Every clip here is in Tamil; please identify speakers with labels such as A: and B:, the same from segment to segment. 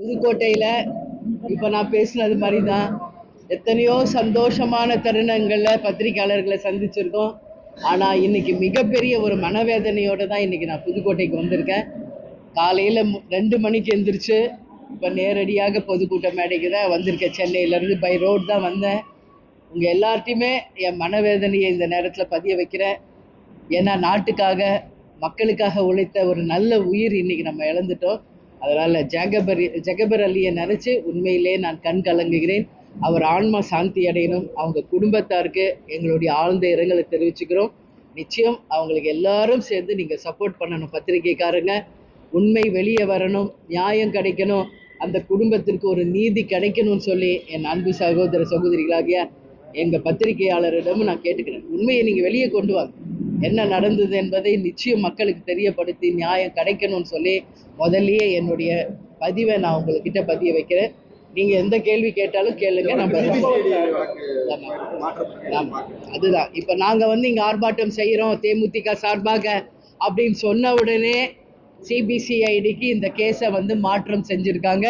A: புதுக்கோட்டையில இப்ப நான் பேசினது மாதிரி தான் எத்தனையோ சந்தோஷமான தருணங்கள்ல பத்திரிக்கையாளர்களை சந்திச்சிருக்கோம். ஆனா இன்னைக்கு மிகப்பெரிய ஒரு மனவேதனையோட தான் இன்னைக்கு நான் புதுக்கோட்டைக்கு வந்திருக்கேன். காலையில ரெண்டு மணிக்கு எந்திரிச்சு இப்ப நேரடியாக பொதுக்கூட்ட மேடைக்கு தான் வந்திருக்கேன். சென்னையில இருந்து பை ரோடு தான் வந்தேன். உங்க எல்லார்ட்டையுமே என் மனவேதனையை இந்த நேரத்துல பதிய வைக்கிறேன். ஏன்னா நாட்டுக்காக மக்களுக்காக உழைத்த ஒரு நல்ல உயிர் இன்னைக்கு நம்ம இழந்துட்டோம். அதனால ஜகபர் ஜகபர் அலியை நினைச்சு உண்மையிலே நான் கண் கலங்குகிறேன். அவர் ஆன்மா சாந்தி அடையணும். அவங்க குடும்பத்தாருக்கு எங்களுடைய ஆழ்ந்த இரங்கலை தெரிவிச்சுக்கிறோம். நிச்சயம் அவங்களுக்கு எல்லாரும் சேர்ந்து நீங்க சப்போர்ட் பண்ணணும் பத்திரிகைக்காரங்க. உண்மை வெளியே வரணும். நியாயம் கிடைக்கணும். அந்த குடும்பத்திற்கு ஒரு நீதி கிடைக்கணும்னு சொல்லி என் அன்பு சகோதர சகோதரிகளாகிய எங்க பத்திரிகையாளரிடமும் நான் கேட்டுக்கிறேன். உண்மையை நீங்க வெளியே கொண்டு வாங்க. என்ன நடந்தது என்பதை நிச்சயம் மக்களுக்கு தெரியப்படுத்தி நியாயம் கிடைக்கணும்னு சொல்லி முதல்லயே என்னுடைய பதிவை நான் உங்ககிட்ட பதிய வைக்கிறேன். நீங்க எந்த கேள்வி கேட்டாலும் கேளுங்க நம்ம. அதுதான். இப்ப நாங்க வந்து இங்க ஆர்ப்பாட்டம் செய்யறோம் தேமுதிக சார்பாக அப்படின்னு சொன்ன உடனே சிபிசிஐடிக்கு இந்த கேஸை வந்து மாற்றம் செஞ்சிருக்காங்க.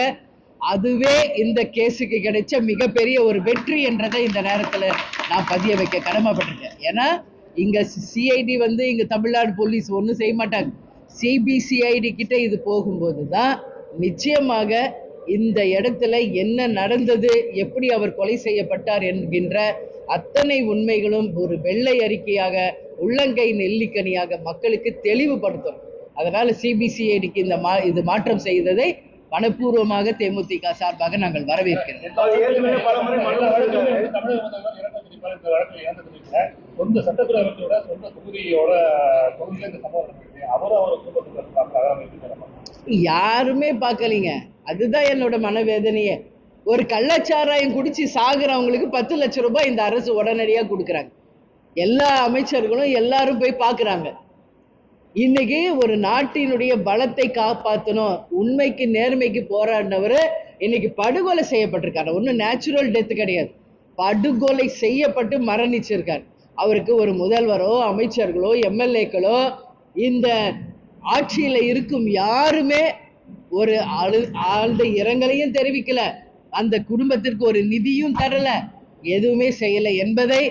A: அதுவே இந்த கேஸுக்கு கிடைச்ச மிகப்பெரிய ஒரு வெற்றி என்றதை இந்த நேரத்துல நான் பதிய வைக்க கடமைப்பட்டிருக்கேன். ஏன்னா இங்க சிஐடி வந்து இங்க தமிழ்நாடு போலீஸ் ஒன்றும் செய்ய மாட்டாங்க. சிபிசிஐடி கிட்ட இது போகும்போது தான் நிச்சயமாக இந்த இடத்துல என்ன நடந்தது எப்படி அவர் கொலை செய்யப்பட்டார் என்கின்ற அத்தனை உண்மைகளும் ஒரு வெள்ளை அறிக்கையாக உள்ளங்கை நெல்லிக்கனியாக மக்களுக்கு தெளிவுபடுத்தும். அதனால் சிபிசிஐடிக்கு இந்த மா இது மாற்றம் செய்ததை மனப்பூர்வமாக தேமுதிக சார்பாக நாங்கள் வரவேற்கிறோம். யாருமே பார்க்கலீங்க. அதுதான் என்னோட மனவேதனையே. ஒரு கள்ளச்சாராயம் குடிச்சு சாகுறவங்களுக்கு பத்து லட்சம் ரூபாய் இந்த அரசு உடனடியாக கொடுக்குறாங்க. எல்லா அமைச்சர்களும் எல்லாரும் போய் பார்க்குறாங்க. இன்னைக்கு ஒரு நாட்டினுடைய பலத்தை காப்பாற்றணும் உண்மைக்கு நேர்மைக்கு போராடினவர் இன்னைக்கு படுகொலை செய்யப்பட்டிருக்காரு. ஒன்றும் நேச்சுரல் டெத்து கிடையாது. படுகொலை செய்யப்பட்டு மரணிச்சிருக்கார். அவருக்கு ஒரு முதல்வரோ அமைச்சர்களோ எம்எல்ஏக்களோ இந்த ஆட்சியில் இருக்கும் யாருமே ஒரு அழு ஆழ்ந்த இரங்கலையும் தெரிவிக்கல. அந்த குடும்பத்திற்கு ஒரு நிதியும் தரல. எதுவுமே செய்யலை என்பதை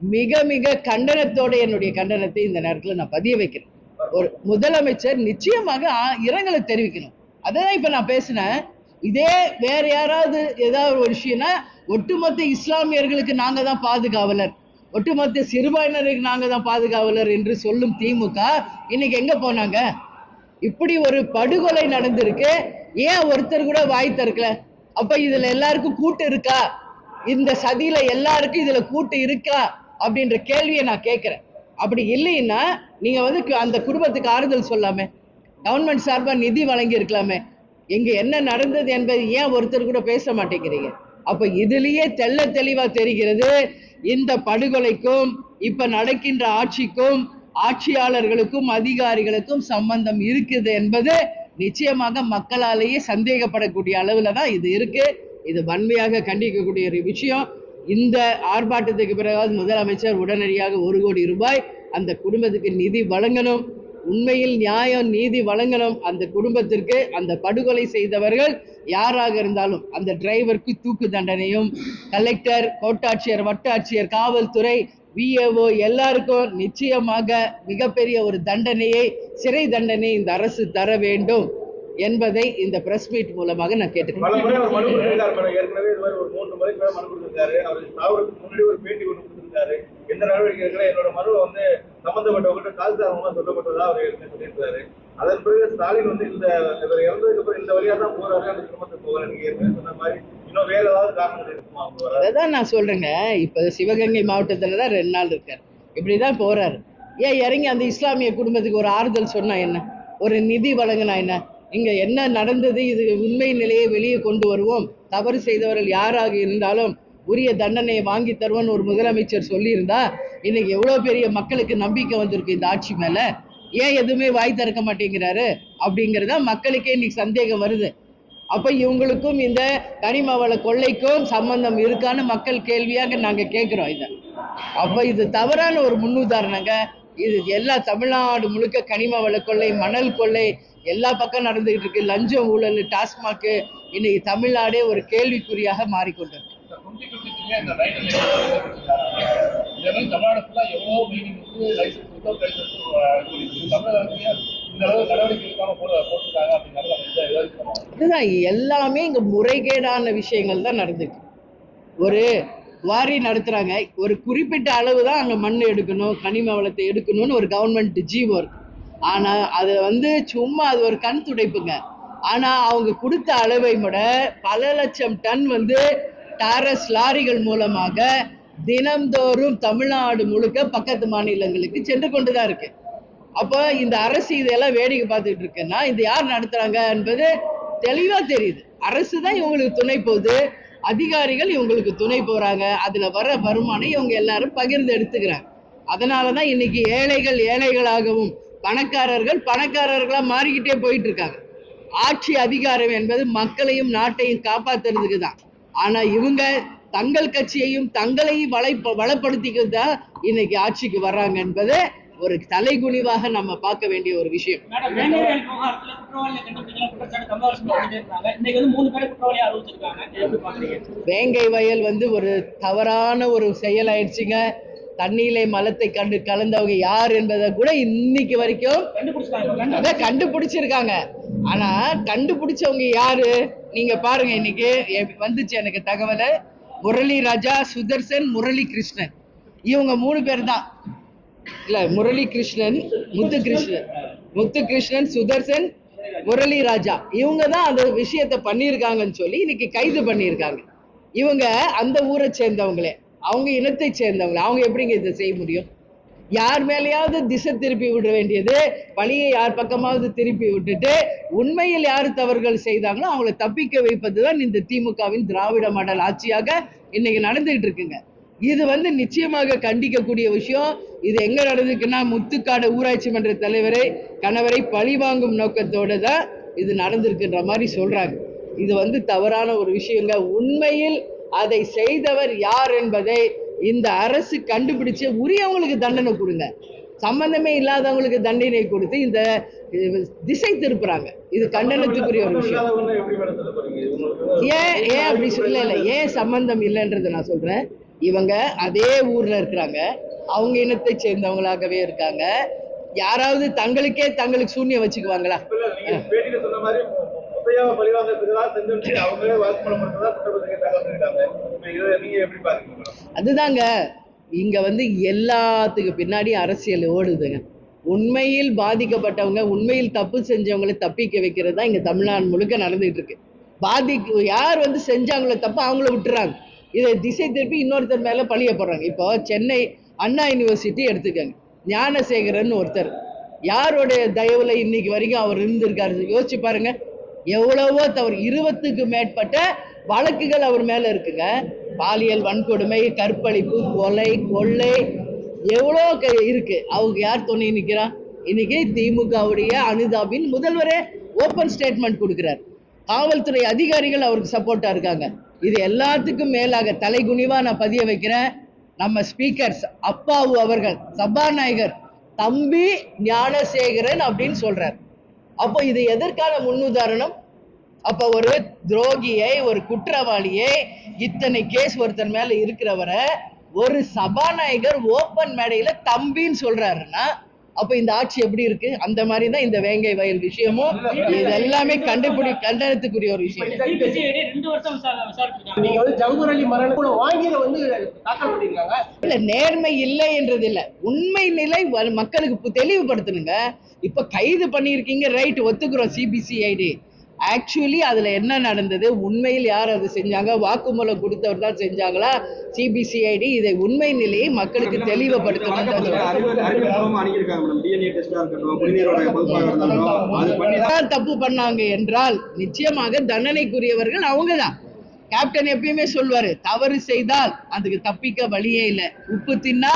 A: மிக மிக கண்டனத்தோட என்னுடைய கண்டனத்தை இந்த நேரத்தில் நான் பதிய வைக்கிறேன். ஒரு முதலமைச்சர் நிச்சயமாக ஆ- இரங்கலை தெரிவிக்கணும். அதான் இப்ப நான் பேசினேன். இதே வேற யாராவது ஏதாவது ஒரு விஷயம்னா ஒட்டுமொத்த இஸ்லாமியர்களுக்கு நாங்க தான் பாதுகாவலர். ஒட்டுமொத்த சிறுபான்மையினருக்கு நாங்க தான் பாதுகாவலர் என்று சொல்லும் திமுக இன்னைக்கு எங்க போனாங்க? இப்படி ஒரு படுகொலை நடந்திருக்கு. ஏன் ஒருத்தர் கூட வாய் திறக்கல? அப்ப இதுல எல்லாருக்கும் கூட்டு இருக்கா? இந்த சதியில எல்லாருக்கும் இதுல கூட்டு இருக்கா? அப்படின்ற கேள்வியை நான் கேட்கிறேன். அப்படி இல்லைன்னா நீங்க வந்து கு- அந்த குடும்பத்துக்கு ஆறுதல் சொல்லாமே கவர்மெண்ட் சார்பாக நிதி வழங்கி இருக்கலாமே இங்க என்ன நடந்தது என்பது ஏன் ஒருத்தர் கூட பேச மாட்டேங்கிறீங்க? அப்ப இதுலயே தெள்ள தெளிவா தெரிகிறது இந்த படுகொலைக்கும் இப்ப நடக்கின்ற ஆட்சிக்கும் ஆட்சியாளர்களுக்கும் அதிகாரிகளுக்கும் சம்பந்தம் இருக்குது என்பது நிச்சயமாக மக்களாலேயே சந்தேகப்படக்கூடிய அளவில் தான் இது இருக்கு. இது வன்மையாக கண்டிக்கக்கூடிய ஒரு விஷயம். இந்த ஆர்ப்பாட்டத்துக்கு பிறகாவது முதலமைச்சர் உடனடியாக ஒரு கோடி ரூபாய் அந்த குடும்பத்துக்கு நிதி வழங்கணும். உண்மையில் நியாயம் நீதி வழங்கணும். அந்த குடும்பத்திற்கு அந்த படுகொலை செய்தவர்கள் யாராக இருந்தாலும் அந்த டிரைவருக்கு தூக்கு தண்டனையும் கலெக்டர் கோட்டாட்சியர் வட்டாட்சியர் காவல்துறை விஏஓ எல்லாருக்கும் நிச்சயமாக மிகப்பெரிய ஒரு தண்டனையை சிறை தண்டனை இந்த அரசு தர வேண்டும். என்பதை இந்த பிரஸ் மீட் மூலமாக நான் கேட்டுக்கிறேன்.
B: கொடுத்திருக்காரு. எந்த நடவடிக்கை எடுக்கல, என்னோட மனுவை வந்து சம்பந்தப்பட்டவங்ககிட்ட தாழ்த்தாரமா சொல்லப்பட்டதா அவர் சொல்லியிருக்காரு. அதன் பிறகு ஸ்டாலின் வந்து இந்த இவர் இறந்ததுக்கு அப்புறம் இந்த வழியா தான் போறாரு. அந்த குடும்பத்துக்கு போகிறாரு நீங்க ஏற்கனவே சொன்ன மாதிரி இன்னும் வேற ஏதாவது காரணங்கள் இருக்குமா
A: அதான் நான் சொல்றேங்க. இப்ப சிவகங்கை மாவட்டத்துல தான் ரெண்டு நாள் இருக்காரு. இப்படிதான் போறாரு. ஏன் இறங்கி அந்த இஸ்லாமிய குடும்பத்துக்கு ஒரு ஆறுதல் சொன்னா என்ன? ஒரு நிதி வழங்கினா என்ன? இங்கே என்ன நடந்தது? இது உண்மை நிலையை வெளியே கொண்டு வருவோம். தவறு செய்தவர்கள் யாராக இருந்தாலும் உரிய தண்டனையை வாங்கி தருவோம்னு ஒரு முதலமைச்சர் சொல்லியிருந்தா இன்னைக்கு எவ்வளோ பெரிய மக்களுக்கு நம்பிக்கை வந்திருக்கு இந்த ஆட்சி மேல? ஏன் எதுவுமே வாய் திறக்க மாட்டேங்கிறாரு? அப்படிங்கிறதா மக்களுக்கே இன்னைக்கு சந்தேகம் வருது. அப்போ இவங்களுக்கும் இந்த கனிமவள கொள்ளைக்கும் சம்பந்தம் இருக்கான்னு மக்கள் கேள்வியாக நாங்கள் கேட்குறோம் இதை. அப்போ இது தவறான ஒரு முன்னுதாரணங்க. இது எல்லா தமிழ்நாடு முழுக்க கனிம வள கொள்ளை மணல் கொள்ளை எல்லா பக்கம் நடந்துகிட்டு இருக்கு. லஞ்சம் ஊழல் டாஸ்மாக்கு இன்னைக்கு தமிழ்நாடே ஒரு கேள்விக்குறியாக
C: யோசிக்கணும்
A: இதுதான் எல்லாமே இங்க முறைகேடான விஷயங்கள் தான் நடந்துருக்கு. ஒரு வாரி நடத்துறாங்க. ஒரு குறிப்பிட்ட அளவு தான் அங்கே மண் எடுக்கணும் கனிம வளத்தை எடுக்கணும்னு ஒரு கவர்மெண்ட் ஜீவோ இருக்கு ஆனால் அது வந்து சும்மா அது ஒரு கண் துடைப்புங்க. ஆனால் அவங்க கொடுத்த அளவை விட பல லட்சம் டன் வந்து டாரஸ் லாரிகள் மூலமாக தினம்தோறும் தமிழ்நாடு முழுக்க பக்கத்து மாநிலங்களுக்கு சென்று கொண்டு தான் இருக்கு. அப்போ இந்த அரசு இதெல்லாம் வேடிக்கை பார்த்துட்டு இருக்குன்னா இது யார் நடத்துறாங்க என்பது தெளிவா தெரியுது. அரசு தான் இவங்களுக்கு துணை போகுது. அதிகாரிகள் இவங்களுக்கு துணை போறாங்க. அதுல வர வருமானம் இவங்க எல்லாரும் பகிர்ந்து எடுத்துக்கிறாங்க. அதனால தான் இன்னைக்கு ஏழைகள் ஏழைகளாகவும் பணக்காரர்கள் பணக்காரர்களா மாறிக்கிட்டே போயிட்டு இருக்காங்க ஆட்சி அதிகாரம் என்பது மக்களையும் நாட்டையும் காப்பாத்துறதுக்கு தான் ஆனா இவங்க தங்கள் கட்சியையும் தங்களையும் வளை வளப்படுத்திக்கிறது தான் இன்னைக்கு ஆட்சிக்கு வர்றாங்க என்பது ஒரு தலைகுனிவாக நம்ம பார்க்க வேண்டிய ஒரு விஷயம். வேங்கை வயல் வந்து ஒரு தவறான ஒரு செயலாயிடுச்சுங்க. தண்ணீரை மலத்தை கண்டு கலந்தவங்க யார் என்பதை கூட இன்னைக்கு வரைக்கும் அதான் கண்டுபிடிச்சிருக்காங்க. ஆனா கண்டுபிடிச்சவங்க யாரு? நீங்க பாருங்க இன்னைக்கு. வந்துச்சு எனக்கு தகவல். முரளி ராஜா சுதர்சன் முரளி கிருஷ்ணன். இவங்க மூணு பேர் தான். இல்ல முரளி கிருஷ்ணன் முத்து கிருஷ்ணன். முத்து கிருஷ்ணன் சுதர்சன் முரளி ராஜா. இவங்க தான் அந்த விஷயத்த பண்ணியிருக்காங்கன்னு சொல்லி இன்னைக்கு கைது பண்ணியிருக்காங்க. இவங்க அந்த ஊரை சேர்ந்தவங்களே. அவங்க இனத்தை சேர்ந்தவங்க. அவங்க எப்படிங்க இதை செய்ய முடியும்? யார் மேலேயாவது திசை திருப்பி விட வேண்டியது பழியை யார் பக்கமாவது திருப்பி விட்டுட்டு உண்மையில் யார் தவறுகள் செய்தாங்களோ அவங்கள தப்பிக்க வைப்பது தான் இந்த திமுகவின் திராவிட மாடல் ஆட்சியாக இன்னைக்கு நடந்துகிட்டு இருக்குங்க. இது வந்து நிச்சயமாக கண்டிக்கக்கூடிய விஷயம். இது எங்க நடந்திருக்குன்னா முத்துக்காடு ஊராட்சி மன்ற தலைவரை கணவரை பழி வாங்கும் நோக்கத்தோடு தான் இது நடந்திருக்குன்ற மாதிரி சொல்றாங்க. இது வந்து தவறான ஒரு விஷயங்க. உண்மையில் அதை செய்தவர் யார் என்பதை இந்த அரசு கண்டுபிடிச்சு உரியவங்களுக்கு தண்டனை கொடுங்க. சம்பந்தமே இல்லாதவங்களுக்கு தண்டனை கொடுத்து இந்த திசை திருப்புறாங்க. இது கண்டனத்துக்குரிய ஒரு விஷயம். ஏன் ஏன் அப்படி சொல்ல இல்லை ஏன் சம்பந்தம் இல்லைன்றதை நான் சொல்றேன். இவங்க அதே ஊர்ல இருக்கிறாங்க. அவங்க இனத்தை சேர்ந்தவங்களாகவே இருக்காங்க. யாராவது தங்களுக்கே தங்களுக்கு சூன்யம் வச்சுக்குவாங்களா?
B: செஞ்சு அவங்களே குற்றப்பத்திரிகை நீங்க எப்படி
A: அதுதாங்க. இங்க வந்து எல்லாத்துக்கு பின்னாடி அரசியல் ஓடுதுங்க. உண்மையில் பாதிக்கப்பட்டவங்க உண்மையில் தப்பு செஞ்சவங்களை தப்பிக்க வைக்கிறது தான் இங்க தமிழ்நாடு முழுக்க நடந்துட்டு இருக்கு. பாதி யார் வந்து செஞ்சாங்களோ தப்பு அவங்கள விட்டுறாங்க. இதை திசை திருப்பி இன்னொருத்தர் மேல பழிய போடுறாங்க. இப்போ சென்னை அண்ணா யூனிவர்சிட்டி எடுத்துக்கங்க. ஞானசேகரன் ஒருத்தர். யாருடைய தயவுல இன்னைக்கு வரைக்கும் அவர் இருந்திருக்காரு? யோசிச்சு பாருங்க. எவ்வளவோ தவறு. இருபத்துக்கு மேற்பட்ட வழக்குகள் அவர் மேல இருக்குங்க. பாலியல் வன்கொடுமை கற்பழிப்பு கொலை கொள்ளை எவ்வளோ க- இருக்கு. அவங்க யார் துணை நிற்கிறா இன்னைக்கு திமுகவுடைய அனுதாபின் முதல்வரே ஓப்பன் ஸ்டேட்மெண்ட் கொடுக்குறார். காவல்துறை அதிகாரிகள் அவருக்கு சப்போர்ட்டா இருக்காங்க. இது எல்லாத்துக்கும் மேலாக தலைகுனிவா நான் பதிய வைக்கிறேன். நம்ம ஸ்பீக்கர்ஸ் அப்பாவு அவர்கள் சபாநாயகர் தம்பி ஞானசேகரன் அப்படின்னு சொல்றார். அப்போ இது எதற்கான முன்னுதாரணம்? அப்ப ஒரு துரோகியை ஒரு குற்றவாளியை இத்தனை கேஸ் ஒருத்தர் மேல இருக்கிறவரை ஒரு சபாநாயகர் ஓப்பன் மேடையில தம்பின்னு சொல்றாருன்னா அப்ப இந்த ஆட்சி எப்படி இருக்கு? அந்த மாதிரி தான் இந்த வேங்கை வயல் விஷயமும் இது எல்லாமே கண்டுபிடி கண்டனத்துக்குரிய ஒரு விஷயம்.
D: சிபிசிஐடி ரெண்டு வருஷம் விசாரணை விசாரிச்சிருக்காங்க
E: நீங்க வந்து ஜவஹர் அலி மரண கூட வாங்கியதை வந்து தாக்கல் பண்ணிருக்காங்க.
A: இல்ல நேர்மை இல்லை என்றது இல்ல உண்மை நிலை மக்களுக்கு தெளிவுபடுத்தணுங்க. இப்ப கைது பண்ணியிருக்கீங்க ரைட் ஒத்துக்கிறோம் சிபிசிஐடி ஆக்சுவலி அதுல என்ன நடந்தது? உண்மையில் யார் அது செஞ்சாங்க? வாக்குமூலம் கொடுத்தவர் தான் செஞ்சாங்களா சிபிசிஐடி இதை உண்மை நிலையை மக்களுக்கு தெளிவுபடுத்தணும். தான்
F: தான்
A: தப்பு பண்ணாங்க என்றால் நிச்சயமாக தண்டனைக்குரியவர்கள் அவங்கதான். கேப்டன் எப்பயுமே சொல்வாரு தவறு செய்தால் அதுக்கு தப்பிக்க வழியே இல்லை. உப்பு தின்னா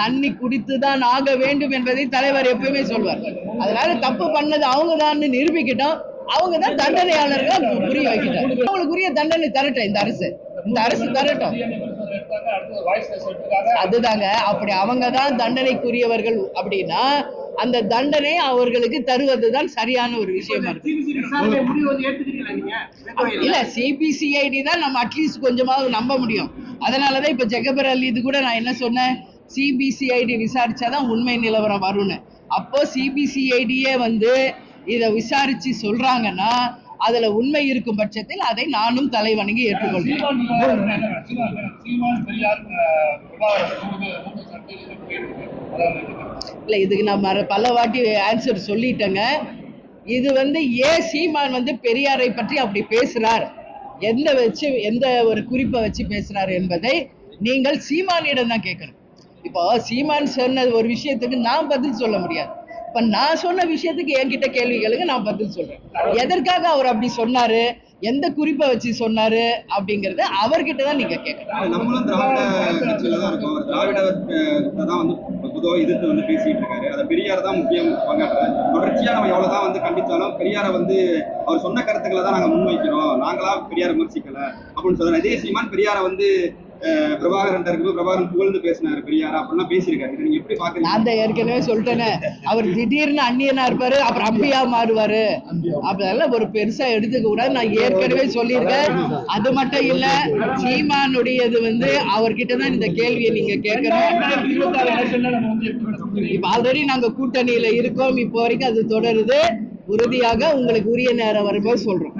A: தண்ணி குடித்துதான் ஆக வேண்டும் என்பதை தலைவர் எப்பயுமே சொல்வார். அதனால தப்பு பண்ணது அவங்க தான் நிரூபிக்கிட்டோம். அவங்க தான் தண்டனையாளர்கள் புரிய வைக்கிறாங்க அவங்களுக்கு உரிய தண்டனை தரட்டும் இந்த அரசு. இந்த அரசு தரட்டும். அதுதாங்க. அப்படி அவங்க தான் தண்டனைக்குரியவர்கள் அப்படின்னா அந்த தண்டனை அவர்களுக்கு தருவதுதான் சரியான ஒரு விஷயமா இருக்கு.
E: சிபிசி
A: இல்ல சிபிசிஐடி தான் நம்ம அட்லீஸ்ட் கொஞ்சமாவது நம்ப முடியும். அதனாலதான் இப்ப ஜெகபர் அலி இது கூட நான் என்ன சொன்னேன்? சிபிசிஐடி விசாரிச்சாதான் உண்மை நிலவரம் வரும்னு. அப்போ சிபிசிஐடியே வந்து இதை விசாரிச்சு சொல்றாங்கன்னா அதுல உண்மை இருக்கும் பட்சத்தில் அதை நானும் ஏற்றுக்கொள்கிறேன்
C: இருக்கு. அதான் எனக்கு
A: இல்ல இதுக்கு நான் பல வாட்டி ஆன்சர் சொல்லிட்டேங்க. இது வந்து ஏன் சீமான் வந்து பெரியாரை பற்றி அப்படி பேசுறார்? எந்த வச்சு எந்த ஒரு குறிப்பை வச்சு பேசுறார் என்பதை நீங்கள் சீமானிடம் தான் கேட்கணும். இப்போ சீமான் சொன்ன ஒரு விஷயத்துக்கு நான் பதில் சொல்ல முடியாது. இப்ப நான் சொன்ன விஷயத்துக்கு என்கிட்ட கேள்விகளுக்கு நான் பதில் சொல்றேன். எதற்காக அவர் அப்படி சொன்னாரு? எந்த குறிப்பை வச்சு சொன்னாரு? அப்படிங்கறத அவர்கிட்ட தான் நீங்க கேட்கணும்
F: நம்மளும் திராவிட கட்சியில தான் இருக்கோம். அவர் திராவிட தான் வந்து பொதுவாக எதிர்த்து வந்து பேசிட்டு இருக்காரு. அதை பெரியார் தான் முக்கியம் பங்காற்றுறாரு. தொடர்ச்சியா நம்ம எவ்வளவுதான் வந்து கண்டிச்சாலும் பெரியாரை வந்து அவர் சொன்ன கருத்துக்களை தான் நாங்க முன்வைக்கிறோம். நாங்களா பெரியாரை விமர்சிக்கல அப்படின்னு சொல்றேன் இதே சீமான் பெரியாரை வந்து பிரபாகரன் இருக்கும்போது பிரபாகரன் புகழ்ந்து பேசினாரு. பெரியாரா அப்படிலாம் பேசியிருக்காரு. இதை நீங்க எப்படி பாக்குறீங்க
A: நான் தான் ஏற்கனவே சொல்லிட்டேனே. அவர் திடீர்னு அந்நியனா இருப்பாரு அப்புறம் அம்பியா மாறுவாரு. அதெல்லாம் ஒரு பெருசா எடுத்துக்க கூடாது நான் ஏற்கனவே சொல்லியிருக்கேன். அது மட்டும் இல்ல சீமானுடையது வந்து அவர்கிட்ட தான் இந்த கேள்வியை நீங்க கேட்கணும். இப்ப ஆல்ரெடி நாங்க கூட்டணியில இருக்கோம். இப்போ வரைக்கும் அது தொடருது. உறுதியாக உங்களுக்கு உரிய நேரம் வரும்போது சொல்றோம்.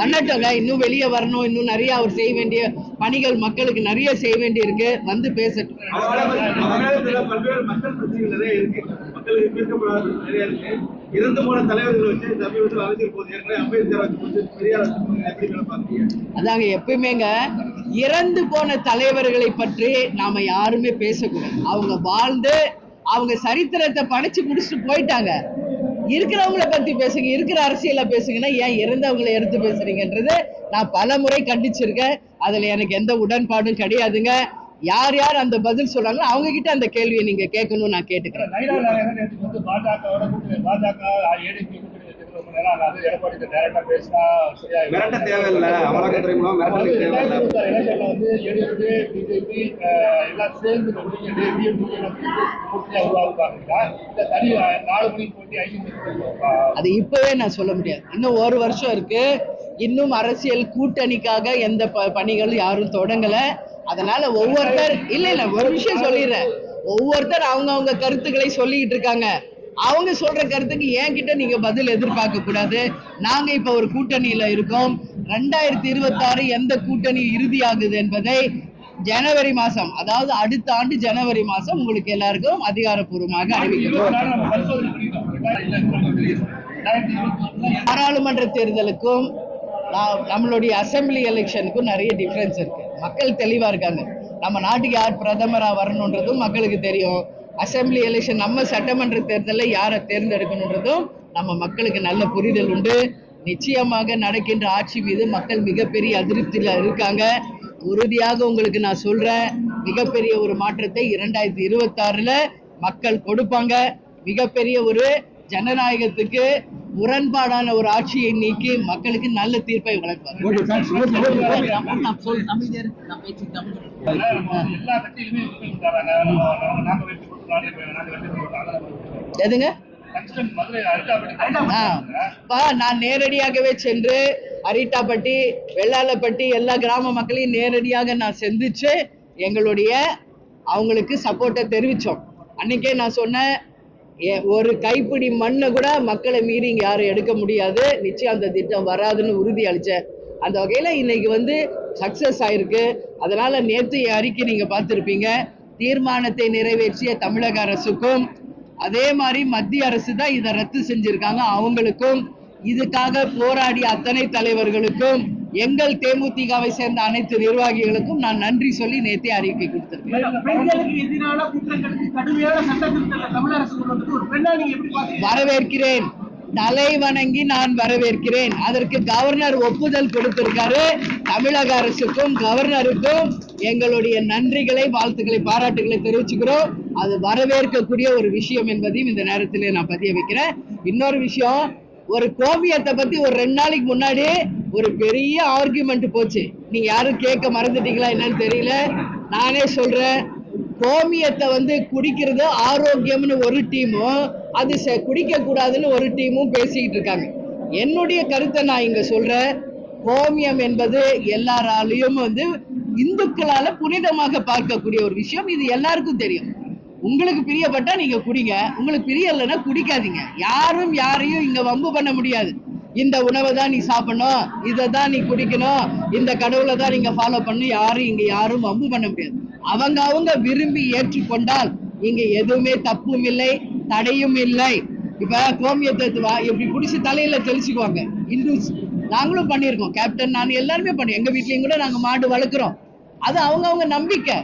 A: பண்ணட்டோங்க இன்னும் வெளியே வரணும் இன்னும் நிறைய அவர் செய்ய வேண்டிய பணிகள் மக்களுக்கு நிறைய செய்ய வேண்டி இருக்கு வந்து பேசட்டும். அதாங்க எப்பயுமேங்க இறந்து போன தலைவர்களை பற்றி நாம யாருமே பேசக்கூடாது. அவங்க வாழ்ந்து அவங்க சரித்திரத்தை படிச்சு முடிச்சுட்டு போயிட்டாங்க. இருக்கிறவங்கள பத்தி பேசுங்க இருக்கிற அரசியல பேசுங்கன்னா ஏன் இறந்தவங்களை எடுத்து பேசுறீங்கன்றது நான் பல முறை கண்டிச்சிருக்கேன். அதுல எனக்கு எந்த உடன்பாடும் கிடையாதுங்க. யார் யார் அந்த பதில் சொல்றாங்களோ அவங்க கிட்ட அந்த கேள்வியை நீங்க கேட்கணும்னு நான் கேட்டுக்கிறேன்.
F: மிரட்ட தேவையில்லை அமலாக்கத்துறை மூலம் மிரட்டலுக்கு தேவையில்லை.
C: எலெக்ஷன்ல வந்து பிஜேபி எல்லாம் சேர்ந்து
A: அது இப்பவே நான் சொல்ல முடியாது. இன்னும் ஒரு வருஷம் இருக்கு. இன்னும் அரசியல் கூட்டணிக்காக எந்த ப- பணிகளும் யாரும் தொடங்கல. அதனால ஒவ்வொருத்தர் இல்ல இல்ல ஒரு விஷயம் சொல்லிடுறேன். ஒவ்வொருத்தர் அவங்க அவங்க கருத்துக்களை சொல்லிக்கிட்டு இருக்காங்க. அவங்க சொல்ற கருத்துக்கு என்கிட்ட நீங்க பதில் எதிர்பார்க்க கூடாது. நாங்க இப்ப ஒரு கூட்டணியில இருக்கோம். ரெண்டாயிரத்தி இருபத்தாறு எந்த கூட்டணி இறுதியாகுது என்பதை ஜனவரி மாசம் அதாவது அடுத்த ஆண்டு ஜனவரி மாசம் உங்களுக்கு எல்லாருக்கும் அதிகாரப்பூர்வமாக அறிவிக்கிறோம். பாராளுமன்ற தேர்தலுக்கும் நம்மளுடைய அசெம்பிளி எலெக்ஷனுக்கும் நிறைய டிஃபரன்ஸ் இருக்கு. மக்கள் தெளிவா இருக்காங்க. நம்ம நாட்டுக்கு யார் பிரதமரா வரணுன்றதும் மக்களுக்கு தெரியும். அசெம்பிளி எலெக்ஷன் நம்ம சட்டமன்ற தேர்தலில் யாரை தேர்ந்தெடுக்கணுன்றதும் நம்ம மக்களுக்கு நல்ல புரிதல் உண்டு. நிச்சயமாக நடக்கின்ற ஆட்சி மீது மக்கள் மிகப்பெரிய அதிருப்தியில இருக்காங்க. உறுதியாக உங்களுக்கு நான் சொல்றேன் மிகப்பெரிய ஒரு மாற்றத்தை இரண்டாயிரத்தி இருபத்தாறுல மக்கள் கொடுப்பாங்க. மிகப்பெரிய ஒரு ஜனநாயகத்துக்கு முரண்பாடான ஒரு ஆட்சியை நீக்கி மக்களுக்கு நல்ல தீர்ப்பை வழங்குவார் எதுங்க? நான் நேரடியாகவே சென்று அரிட்டாப்பட்டி வெள்ளாளப்பட்டி எல்லா கிராம மக்களையும் நேரடியாக நான் சந்திச்சு எங்களுடைய அவங்களுக்கு சப்போர்ட்டை தெரிவித்தோம் அன்னைக்கே நான் சொன்னேன் ஒரு கைப்பிடி மண்ணை கூட மக்களை மீறி இங்க யாரும் எடுக்க முடியாது. நிச்சயம் அந்த திட்டம் வராதுன்னு உறுதி அளிச்சேன். அந்த வகையில இன்னைக்கு வந்து சக்சஸ் ஆயிருக்கு. அதனால நேற்று என் அறிக்கை நீங்க பார்த்திருப்பீங்க. தீர்மானத்தை நிறைவேற்றிய தமிழக அரசுக்கும் அதே மாதிரி மத்திய அரசு தான் இதை ரத்து செஞ்சிருக்காங்க அவங்களுக்கும். இதுக்காக போராடிய அத்தனை தலைவர்களுக்கும் எங்கள் தேமுதிகவை சேர்ந்த அனைத்து நிர்வாகிகளுக்கும் நான் நன்றி சொல்லி நேத்தே அறிக்கை கொடுத்திருக்கேன். வரவேற்கிறேன். தலை வணங்கி நான் வரவேற்கிறேன். அதற்கு கவர்னர் ஒப்புதல் கொடுத்திருக்காரு. தமிழக அரசுக்கும் கவர்னருக்கும் எங்களுடைய நன்றிகளை வாழ்த்துக்களை பாராட்டுகளை தெரிவிச்சுக்கிறோம். அது வரவேற்கக்கூடிய ஒரு விஷயம் என்பதையும் இந்த நேரத்தில் நான் பதிய வைக்கிறேன். இன்னொரு விஷயம் ஒரு கோமியத்தை பத்தி ஒரு ரெண்டு நாளைக்கு முன்னாடி ஒரு பெரிய ஆர்குமெண்ட் போச்சு. நீங்க யாரும் கேட்க மறந்துட்டீங்களா என்னன்னு தெரியல. நானே சொல்றேன் கோமியத்தை வந்து குடிக்கிறது ஆரோக்கியம்னு ஒரு டீமும் அது செ- குடிக்க கூடாதுன்னு ஒரு டீமும் பேசிக்கிட்டு இருக்காங்க. என்னுடைய கருத்தை நான் இங்க சொல்றேன். கோமியம் என்பது எல்லாராலையும் வந்து இந்துக்களால புனிதமாக பார்க்கக்கூடிய ஒரு விஷயம். இது எல்லாருக்கும் தெரியும். உங்களுக்கு பிரியப்பட்டா நீங்க குடிங்க. உங்களுக்கு பிரியலைன்னா குடிக்காதீங்க. யாரும் யாரையும் இங்க வம்பு பண்ண முடியாது. இந்த உணவை தான் நீ சாப்பிடணும். இதை தான் நீ குடிக்கணும். இந்த கடவுளை தான் நீங்க ஃபாலோ பண்ணணும். யாரும் இங்க யாரும் வம்பு பண்ண முடியாது. அவங்க அவங்க விரும்பி ஏற்றுக்கொண்டால் இங்க எதுவுமே தப்பும் இல்லை தடையும் இல்லை. இப்ப கோமியத்தை இப்படி பிடிச்சி தலையில தெளிச்சுக்குவாங்க. இந்துஸ் நாங்களும் பண்ணியிருக்கோம். கேப்டன் நான் எல்லாருமே பண்ணி எங்க வீட்லயும் கூட நாங்க மாடு வளர்க்குறோம். அது அவங்கவுங்க நம்பிக்கை.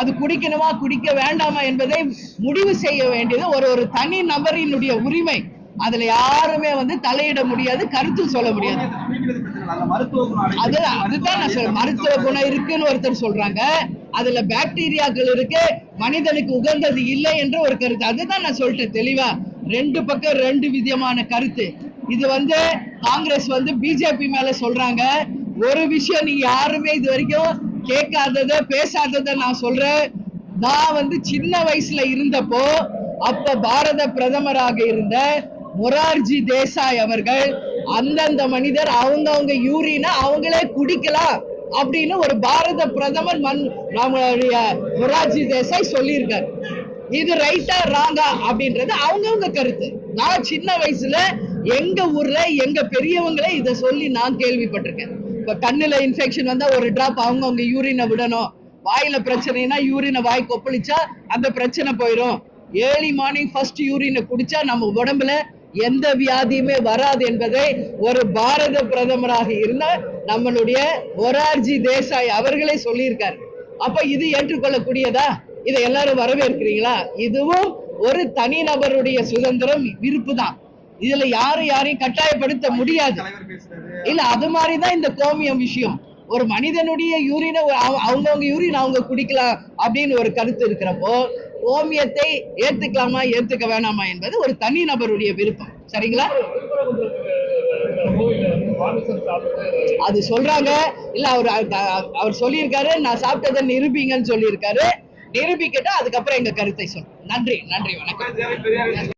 A: அது குடிக்கணுமா குடிக்க வேண்டாமா என்பதை முடிவு செய்ய வேண்டியது ஒரு ஒரு தனி நபரினுடைய உரிமை. அதுல யாருமே வந்து தலையிட முடியாது கருத்து சொல்ல முடியாது. அது அதுதான் நான் சொல்றேன். மருத்துவ குணம் இருக்குன்னு ஒருத்தர் சொல்றாங்க. அதுல பாக்டீரியாக்கள் இருக்கு. மனிதனுக்கு உகந்தது இல்லை என்ற ஒரு கருத்து. அதுதான் நான் சொல்லிட்டேன் தெளிவா. ரெண்டு பக்கம் ரெண்டு விதமான கருத்து. இது வந்து காங்கிரஸ் வந்து பிஜேபி மேல சொல்றாங்க. ஒரு விஷயம் நீங்க யாருமே இது வரைக்கும் கேட்காதத பேசாதத நான் சொல்றேன். நான் வந்து சின்ன வயசுல இருந்தப்போ அப்ப பாரத பிரதமராக இருந்த மொரார்ஜி தேசாய் அவர்கள் அந்தந்த மனிதர் அவங்கவுங்க யூரினை அவங்களே குடிக்கலாம் அப்படின்னு ஒரு பாரத பிரதமர் மன் நம்மளுடைய மொரார்ஜி தேசாய் சொல்லியிருக்காரு. இது ரைட்டா ராங்கா அப்படின்றது அவங்கவுங்க கருத்து. நான் சின்ன வயசுல எங்க ஊர்ல எங்க பெரியவங்களே இத சொல்லி நான் கேள்விப்பட்டிருக்கேன். இப்ப கண்ணுல இன்ஃபெக்ஷன் வந்தா ஒரு டிராப் அவங்கவங்க யூரினை விடணும். வாயில பிரச்சனைனா யூரினை வாய் கொப்பளிச்சா அந்த பிரச்சனை போயிடும் ஏர்லி மார்னிங் ஃபர்ஸ்ட் யூரினை குடிச்சா நம்ம உடம்புல எந்த வியாதியுமே வராது என்பதை ஒரு பாரத பிரதமராக இருந்த நம்மளுடைய மொரார்ஜி தேசாய் அவர்களே சொல்லியிருக்காரு. அப்ப இது ஏற்றுக்கொள்ளக்கூடியதா? இதை எல்லாரும் வரவேற்கிறீங்களா? இதுவும் ஒரு தனிநபருடைய சுதந்திரம் விருப்பு தான். இதுல யாரும் யாரையும் கட்டாயப்படுத்த முடியாது. இல்ல அது மாதிரிதான் இந்த கோமியம் விஷயம். ஒரு மனிதனுடைய யூரினை அவங்கவுங்க யூரின் அவங்க குடிக்கலாம் அப்படின்னு ஒரு கருத்து இருக்கிறப்போ கோமியத்தை ஏத்துக்கலாமா ஏத்துக்க வேணாமா என்பது ஒரு தனி நபருடைய விருப்பம். சரிங்களா? அது சொல்றாங்க. இல்ல அவர் அவர் சொல்லியிருக்காரு நான் சாப்பிட்டதை நிரூபிங்கன்னு சொல்லியிருக்காரு. நிரூபிக்கட்டும் அதுக்கப்புறம் எங்க கருத்தை சொல்றேன் நன்றி நன்றி வணக்கம்.